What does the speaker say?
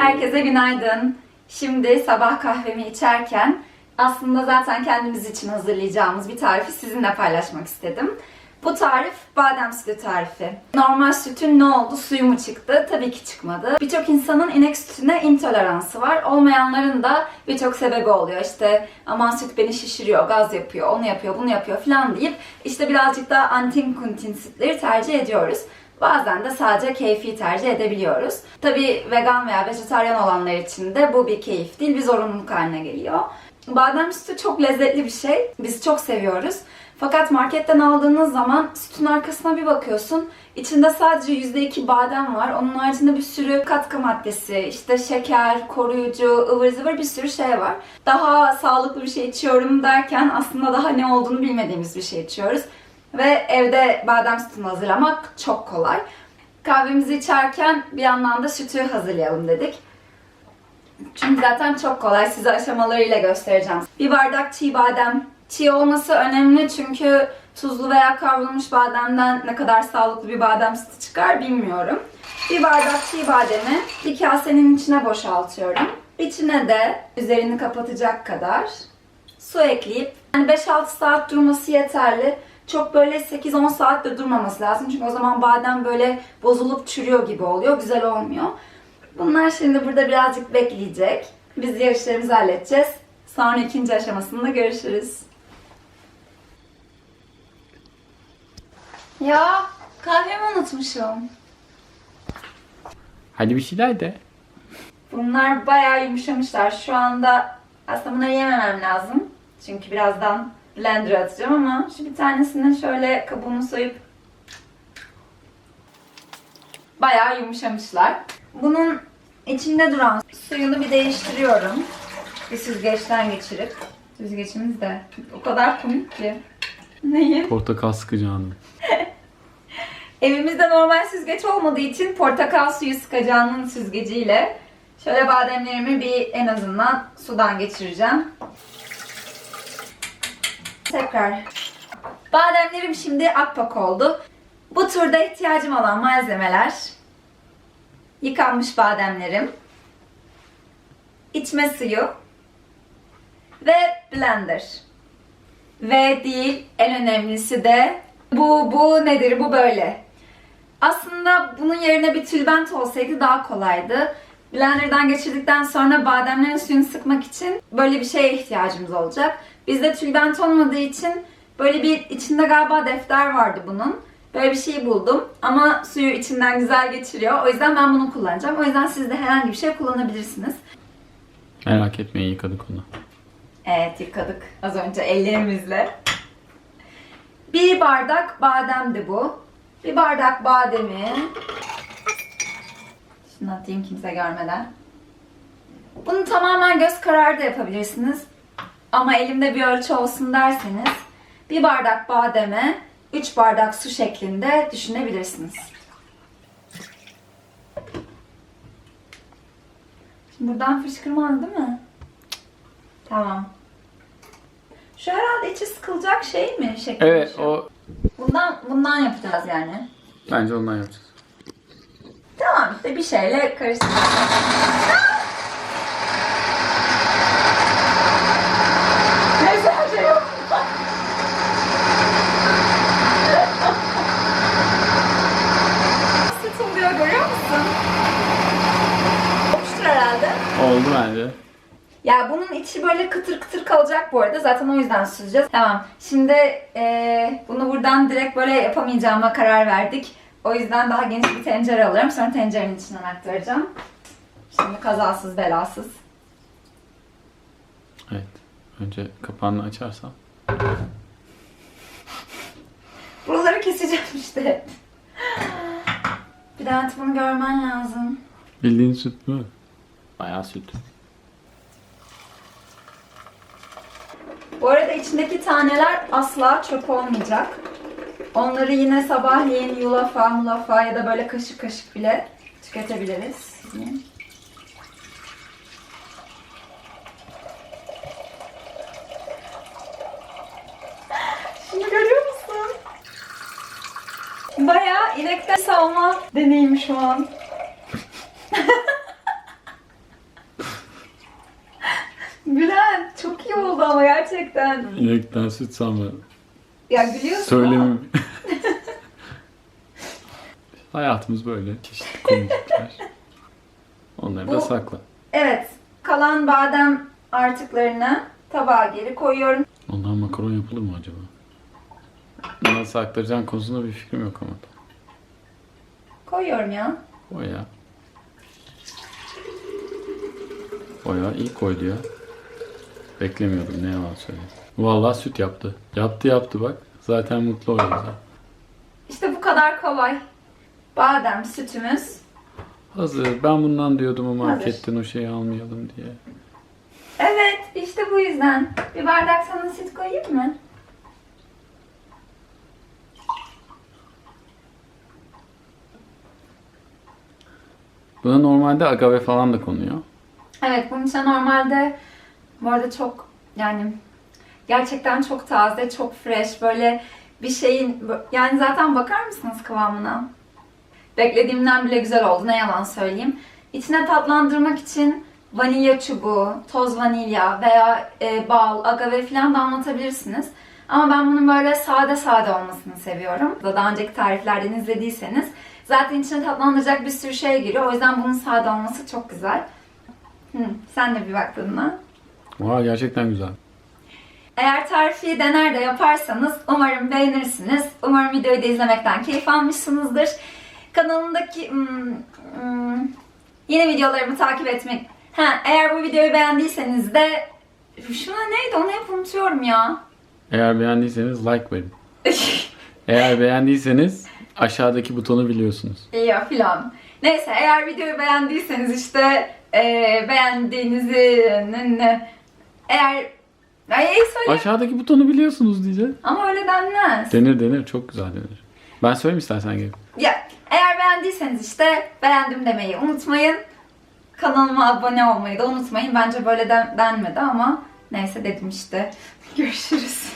Herkese günaydın. Şimdi sabah kahvemi içerken aslında zaten kendimiz için hazırlayacağımız bir tarifi sizinle paylaşmak istedim. Bu tarif badem sütü tarifi. Normal sütün ne oldu? Suyu mu çıktı? Tabii ki çıkmadı. Birçok insanın inek sütüne intoleransı var. Olmayanların da birçok sebebi oluyor. İşte aman süt beni şişiriyor, gaz yapıyor, onu yapıyor, bunu yapıyor falan deyip işte birazcık daha antin kuntin sütleri tercih ediyoruz. Bazen de sadece keyfi tercih edebiliyoruz. Tabi vegan veya vejetaryen olanlar için de bu bir keyif değil, bir zorunluluk haline geliyor. Badem sütü çok lezzetli bir şey. Biz çok seviyoruz. Fakat marketten aldığınız zaman sütün arkasına bir bakıyorsun. İçinde sadece %2 badem var. Onun haricinde bir sürü katkı maddesi, işte şeker, koruyucu, ıvır zıvır bir sürü şey var. Daha sağlıklı bir şey içiyorum derken aslında daha ne olduğunu bilmediğimiz bir şey içiyoruz. Ve evde badem sütünü hazırlamak çok kolay. Kahvemizi içerken bir yandan da sütü hazırlayalım dedik. Çünkü zaten çok kolay. Size aşamalarıyla göstereceğim. Bir bardak çiğ badem. Çiğ olması önemli çünkü tuzlu veya kavrulmuş bademden ne kadar sağlıklı bir badem sütü çıkar bilmiyorum. Bir bardak çiğ bademi bir kasenin içine boşaltıyorum. İçine de üzerini kapatacak kadar su ekleyip yani 5-6 saat durması yeterli. Çok böyle 8-10 saat de durmaması lazım. Çünkü o zaman badem böyle bozulup çürüyor gibi oluyor. Güzel olmuyor. Bunlar şimdi burada birazcık bekleyecek. Biz yarışlarımızı halledeceğiz. Sonra ikinci aşamasında görüşürüz. Ya kahvemi unutmuşum. Hadi bir şeyler de. Bunlar bayağı yumuşamışlar. Şu anda aslında bunları yememem lazım. Çünkü birazdan blender'a atacağım ama şu bir tanesini şöyle kabuğunu soyup bayağı yumuşamışlar. Bunun içinde duran suyunu bir değiştiriyorum. Bir süzgeçten geçirip. Süzgeçimiz de o kadar komik ki. Neyi? Portakal sıkacağını. Evimizde normal süzgeç olmadığı için portakal suyu sıkacağının süzgeciyle şöyle bademlerimi bir en azından sudan geçireceğim. Tekrar. Bademlerim şimdi akpak oldu. Bu turda ihtiyacım olan malzemeler yıkanmış bademlerim, içme suyu ve blender. Ve değil en önemlisi de bu bu nedir bu böyle. Aslında bunun yerine bir tülbent olsaydı daha kolaydı. Blender'dan geçirdikten sonra bademlerin suyunu sıkmak için böyle bir şeye ihtiyacımız olacak. Bizde tülbent olmadığı için böyle bir içinde galiba defter vardı bunun. Böyle bir şey buldum ama suyu içinden güzel geçiriyor. O yüzden ben bunu kullanacağım. O yüzden siz de herhangi bir şey kullanabilirsiniz. Merak etmeyin yıkadık onu. Evet yıkadık az önce ellerimizle. Bir bardak bademdi bu. Bir bardak bademi. Şunu atayım kimse görmeden. Bunu tamamen göz kararı da yapabilirsiniz. Ama elimde bir ölçü olsun derseniz bir bardak bademe 3 bardak su şeklinde düşünebilirsiniz. Şimdi buradan fışkırmaz değil mi? Tamam. Şu herhalde içi sıkılacak şey mi? Şekil Evet şu. o Bundan, bundan yapacağız yani. bence ondan yapacağız. Tamam işte bir şeyle karıştıracağız. Neyse her şey yok. Süt oluyor görüyor musun? Olmuştur herhalde. Oldu bence. Ya bunun içi böyle kıtır kıtır kalacak bu arada. Zaten o yüzden süzeceğiz. Tamam. Şimdi eee, bunu buradan direkt böyle yapamayacağıma karar verdik. O yüzden daha geniş bir tencere alıyorum. Sonra tencerenin içinden aktaracağım. Şimdi kazasız belasız. Evet. Önce kapağını açarsan. Buraları keseceğim işte. Bir daha bunu görmen lazım. Bildiğin süt mü? Bayağı süt. Bu arada içindeki taneler asla çöp olmayacak. Onları yine sabahleyin yulafa, mulafa ya da böyle kaşık kaşık bile tüketebiliriz. Şimdi görüyor musun? Bayağı inekten savma deneyim şu an. Bülent çok iyi oldu ama gerçekten. İnekten süt sanma. Ya gülüyorsun ama. Hayatımız böyle. Çeşitli komiklikler. Onları da Bu- sakla. Evet. Kalan badem artıklarını tabağa geri koyuyorum. Ondan makaron yapılır mı acaba? Nasıl aktaracağın konusunda bir fikrim yok ama. Koyuyorum ya. O ya. O ya iyi koydu ya. Beklemiyordum ne yalan söyleyeyim. Vallahi süt yaptı. Yaptı yaptı bak. Zaten mutlu oluyor zaten. İşte bu kadar kolay. Badem sütümüz. Hazır. Ben bundan diyordum ama Hazır. marketten o şeyi almayalım diye. Evet işte bu yüzden. Bir bardak sana süt koyayım mı? Buna normalde agave falan da konuyor. Evet bunun için normalde bu arada çok yani gerçekten çok taze, çok fresh böyle bir şeyin yani zaten bakar mısınız kıvamına? Beklediğimden bile güzel oldu ne yalan söyleyeyim. İçine tatlandırmak için vanilya çubuğu, toz vanilya veya e, bal, agave falan da anlatabilirsiniz. Ama ben bunun böyle sade sade olmasını seviyorum. Daha önceki tariflerden izlediyseniz zaten içine tatlandıracak bir sürü şey giriyor. O yüzden bunun sade olması çok güzel. Hı, sen de bir bak tadına. Vay gerçekten güzel. Eğer tarifi dener de yaparsanız umarım beğenirsiniz. Umarım videoyu da izlemekten keyif almışsınızdır. Kanalımdaki hmm, hmm, yeni videolarımı takip etmek... Ha, eğer bu videoyu beğendiyseniz de... Şuna neydi onu hep unutuyorum ya. Eğer beğendiyseniz like verin. Eğer beğendiyseniz aşağıdaki butonu biliyorsunuz. ya filan. Neyse eğer videoyu beğendiyseniz işte eee beğendiğinizi... Eğer... Ay söyle. Aşağıdaki butonu biliyorsunuz diyeceğim. Ama öyle denmez. Denir denir çok güzel denir. Ben söyleyeyim istersen gelip. Ya eğer beğendiyseniz işte beğendim demeyi unutmayın. Kanalıma abone olmayı da unutmayın. Bence böyle den- denmedi ama neyse dedim işte. Görüşürüz.